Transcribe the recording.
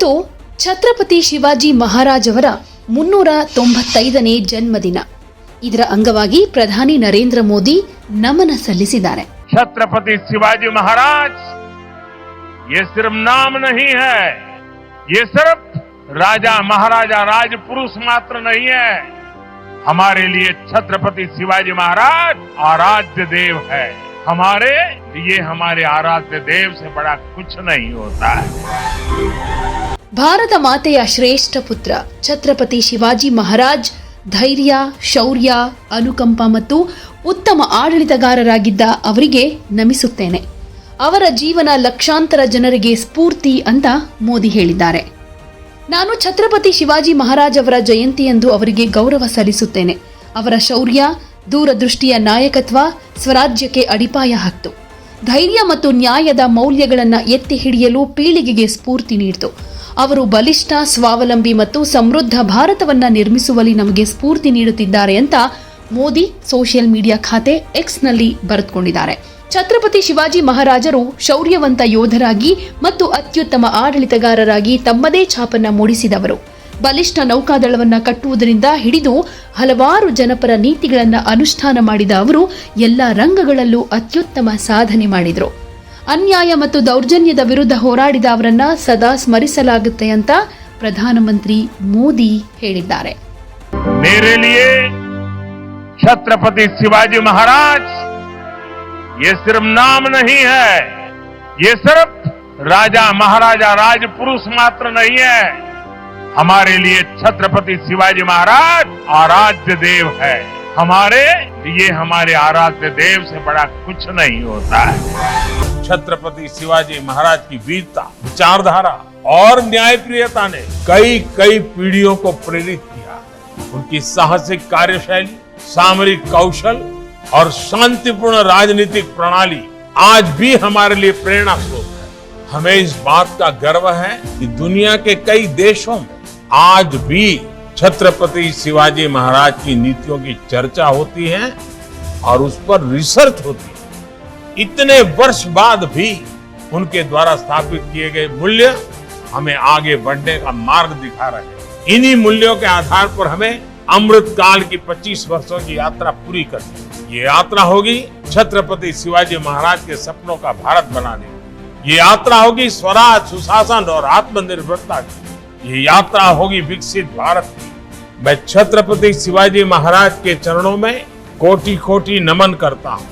ಇವತ್ತು ಛತ್ರಪತಿ ಶಿವಾಜಿ ಮಹಾರಾಜ್ ಅವರ ಮುನ್ನೂರ ತೊಂಬತ್ತೈದನೇ ಜನ್ಮದಿನ ಇದರ ಅಂಗವಾಗಿ ಪ್ರಧಾನಿ ನರೇಂದ್ರ ಮೋದಿ ನಮನ ಸಲ್ಲಿಸಿದ್ದಾರೆ छत्रपति शिवाजी महाराज ये सिर्फ नाम नहीं है ये सिर्फ राजा महाराजा राजपुरुष मात्र नहीं है हमारे लिए छत्रपति शिवाजी महाराज आराध्य देव है हमारे लिए हमारे आराध्य देव से बड़ा कुछ नहीं होता है ಭಾರತ ಮಾತೆಯ ಶ್ರೇಷ್ಠ ಪುತ್ರ. ಛತ್ರಪತಿ ಶಿವಾಜಿ ಮಹಾರಾಜ್ ಧೈರ್ಯ, ಶೌರ್ಯ, ಅನುಕಂಪ ಮತ್ತು ಉತ್ತಮ ಆಡಳಿತಗಾರರಾಗಿದ್ದ ಅವರಿಗೆ ನಮಿಸುತ್ತೇನೆ. ಅವರ ಜೀವನ ಲಕ್ಷಾಂತರ ಜನರಿಗೆ ಸ್ಫೂರ್ತಿ ಅಂತ ಮೋದಿ ಹೇಳಿದ್ದಾರೆ. ನಾನು ಛತ್ರಪತಿ ಶಿವಾಜಿ ಮಹಾರಾಜ್ ಅವರ ಜಯಂತಿಯಂದು ಅವರಿಗೆ ಗೌರವ ಸಲ್ಲಿಸುತ್ತೇನೆ. ಅವರ ಶೌರ್ಯ, ದೂರದೃಷ್ಟಿಯ ನಾಯಕತ್ವ ಸ್ವರಾಜ್ಯಕ್ಕೆ ಅಡಿಪಾಯ ಹಾಕ್ತು ಧೈರ್ಯ ಮತ್ತು ನ್ಯಾಯದ ಮೌಲ್ಯಗಳನ್ನು ಎತ್ತಿ ಹಿಡಿಯಲು ಪೀಳಿಗೆಗೆ ಸ್ಫೂರ್ತಿ ನೀಡಿತು. ಅವರು ಬಲಿಷ್ಠ, ಸ್ವಾವಲಂಬಿ ಮತ್ತು ಸಮೃದ್ಧ ಭಾರತವನ್ನ ನಿರ್ಮಿಸುವಲ್ಲಿ ನಮಗೆ ಸ್ಫೂರ್ತಿ ನೀಡುತ್ತಿದ್ದಾರೆ ಅಂತ ಮೋದಿ ಸೋಷಿಯಲ್ ಮೀಡಿಯಾ ಖಾತೆ ಎಕ್ಸ್ನಲ್ಲಿ ಬರೆದುಕೊಂಡಿದ್ದಾರೆ. ಛತ್ರಪತಿ ಶಿವಾಜಿ ಮಹಾರಾಜರು ಶೌರ್ಯವಂತ ಯೋಧರಾಗಿ ಮತ್ತು ಅತ್ಯುತ್ತಮ ಆಡಳಿತಗಾರರಾಗಿ ತಮ್ಮದೇ ಛಾಪನ್ನ ಮೂಡಿಸಿದವರು. ಬಲಿಷ್ಠ ನೌಕಾದಳವನ್ನ ಕಟ್ಟುವುದರಿಂದ ಹಿಡಿದು ಹಲವಾರು ಜನಪರ ನೀತಿಗಳನ್ನು ಅನುಷ್ಠಾನ ಮಾಡಿದ ಅವರು ಎಲ್ಲ ರಂಗಗಳಲ್ಲೂ ಅತ್ಯುತ್ತಮ ಸಾಧನೆ ಮಾಡಿದರು. ಅನ್ಯಾಯ ಮತ್ತು ದೌರ್ಜನ್ಯದ ವಿರುದ್ಧ ಹೋರಾಡಿದ ಅವರನ್ನ ಸದಾ ಸ್ಮರಿಸಲಾಗುತ್ತೆ ಅಂತ ಪ್ರಧಾನಮಂತ್ರಿ ಮೋದಿ ಹೇಳಿದ್ದಾರೆ मेरे लिए छत्रपति शिवाजी महाराज ये सिर्फ नाम नहीं है ये सिर्फ राजा महाराजा राजपुरुष मात्र नहीं है हमारे लिए छत्रपति शिवाजी महाराज आराध्य देव है हमारे लिए हमारे आराध्य देव से बड़ा कुछ नहीं होता है। छत्रपति शिवाजी महाराज की वीरता, विचारधारा और न्यायप्रियता ने कई कई पीढ़ियों को प्रेरित किया। उनकी साहसिक कार्यशैली, सामरिक कौशल और शांतिपूर्ण राजनीतिक प्रणाली आज भी हमारे लिए प्रेरणा स्रोत है। हमें इस बात का गर्व है कि दुनिया के कई देशों में आज भी छत्रपति शिवाजी महाराज की नीतियों की चर्चा होती है और उस पर रिसर्च होती है। इतने वर्ष बाद भी उनके द्वारा स्थापित किए गए मूल्य हमें आगे बढ़ने का मार्ग दिखा रहे हैं। इन्हीं मूल्यों के आधार पर हमें अमृत काल की 25 वर्षों की यात्रा पूरी करनी है। ये यात्रा होगी छत्रपति शिवाजी महाराज के सपनों का भारत बनाने। ये यात्रा होगी स्वराज, सुशासन और आत्मनिर्भरता की। ये यात्रा होगी विकसित भारत की। मैं छत्रपति शिवाजी महाराज के चरणों में कोटि कोटि नमन करता हूँ।